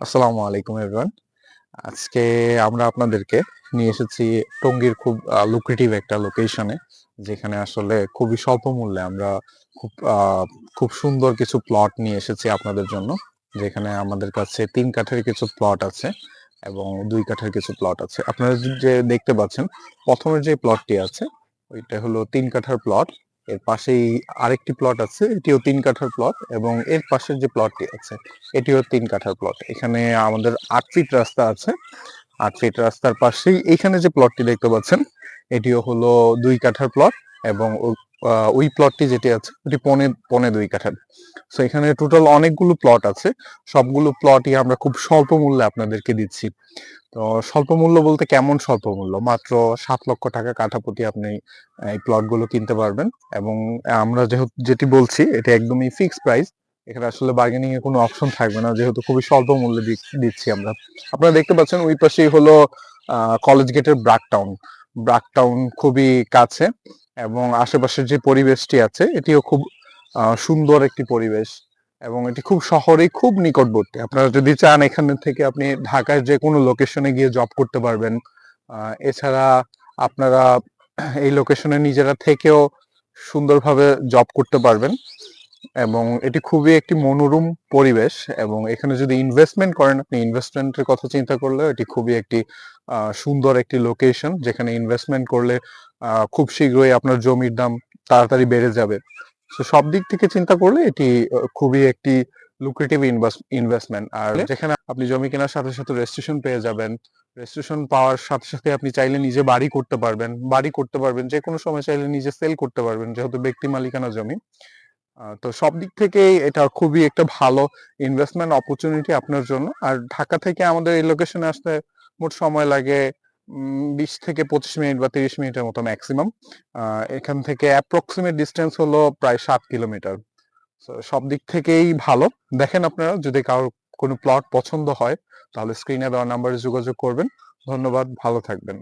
আসসালামু আলাইকুম এভরিওয়ান আজকে আমরা আপনাদেরকে নিয়ে এসেছি টঙ্গীর খুব লুক্রেটিভ একটা লোকেশনে যেখানে আসলে খুবই স্বল্প মূল্যে আমরা খুব খুব সুন্দর কিছু প্লট নিয়ে এসেছি আপনাদের জন্য, যেখানে আমাদের কাছে তিন কাঠের কিছু প্লট আছে এবং দুই কাঠের কিছু প্লট আছে। আপনারা যে দেখতে পাচ্ছেন প্রথমের যে প্লটটি আছে, ওইটা হলো তিন কাঠার প্লট এর পাশেই আরেকটি প্লট আছে, এটিও তিন কাঠার প্লট এবং এর পাশের যে প্লটটি আছে, এটিও তিন কাঠার প্লট এখানে আমাদের আট ফিট রাস্তা আছে। আট ফিট রাস্তার পাশেই এখানে যে প্লটটি দেখতে পাচ্ছেন, এটিও হলো দুই কাঠার প্লট এবং ওই প্লটটি যেটি আছে, ওটি পনে পনে দুই কাঠার সো এখানে টোটাল অনেকগুলো প্লট আছে। সবগুলো প্লটই আমরা খুব স্বল্প মূল্যে আপনাদেরকে দিচ্ছি। তো, স্বল্প মূল্য বলতে কেমন স্বল্প মূল্য? মাত্র সাত লক্ষ টাকা কাঠা প্রতি আপনি এই প্লটগুলো কিনতে পারবেন। এবং আমরা যেহেতু, যেটি বলছি, এটি একদমই ফিক্সড প্রাইস এখানে আসলে বার্গেনিং এর কোনো অপশন থাকবে না। যেহেতু খুবই স্বল্প মূল্যে দিচ্ছি আমরা। আপনারা দেখতে পাচ্ছেন, ওই পাশেই হলো কলেজ গেটের ব্রাক টাউন ব্রাক টাউন খুবই কাছে। এবং আশেপাশের যে পরিবেশটি আছে, এটিও খুব সুন্দর একটি পরিবেশ এবং এটি খুব শহরেই খুব নিকটবর্তী। আপনারা যদি চান এখান থেকে আপনি ঢাকার যে কোনো লোকেশনে গিয়ে জব করতে পারবেন এছাড়া আপনারা এই লোকেশনে নিজেরা থেকেও সুন্দরভাবে জব করতে পারবেন। এবং এটি খুবই একটি মনোরম পরিবেশ এবং এখানে যদি ইনভেস্টমেন্ট করেন আপনি ইনভেস্টমেন্টের কথা চিন্তা করলে এটি খুবই একটি সুন্দর একটি লোকেশন যেখানে ইনভেস্টমেন্ট করলে খুব শীঘ্রই আপনার জমির দাম তাড়াতাড়ি বেড়ে যাবে। তো সব দিক থেকে চিন্তা করলে এটি খুবই একটি লুক্রেটিভ ইনভেস্টমেন্ট আর যেখানে আপনি জমি কেনার সাথে সাথে রেজিস্ট্রেশন পেয়ে যাবেন। রেজিস্ট্রেশন পাওয়ার সাথে সাথে আপনি চাইলে নিজে বাড়ি করতে পারবেন। বাড়ি করতে পারবেন। যে কোনো সময় চাইলে নিজে সেল করতে পারবেন যেহেতু ব্যক্তি মালিকানা জমি। তো সব দিক থেকেই এটা খুবই একটা ভালো ইনভেস্টমেন্ট অপরচুনিটি আপনার জন্য। আর ঢাকা থেকে আমাদের এই লোকেশনে আসতে মোট সময় লাগে বিশ থেকে পঁচিশ মিনিট বা তিরিশ মিনিটের মতো ম্যাক্সিমাম এখান থেকে অ্যাপ্রক্সিমেট ডিস্টেন্স হলো প্রায় সাত কিলোমিটার। সব দিক থেকেই ভালো। দেখেন আপনারা, যদি কারোর কোনো প্লট পছন্দ হয়, তাহলে স্ক্রিনে দেওয়া নাম্বারে যোগাযোগ করবেন। ধন্যবাদ, ভালো থাকবেন।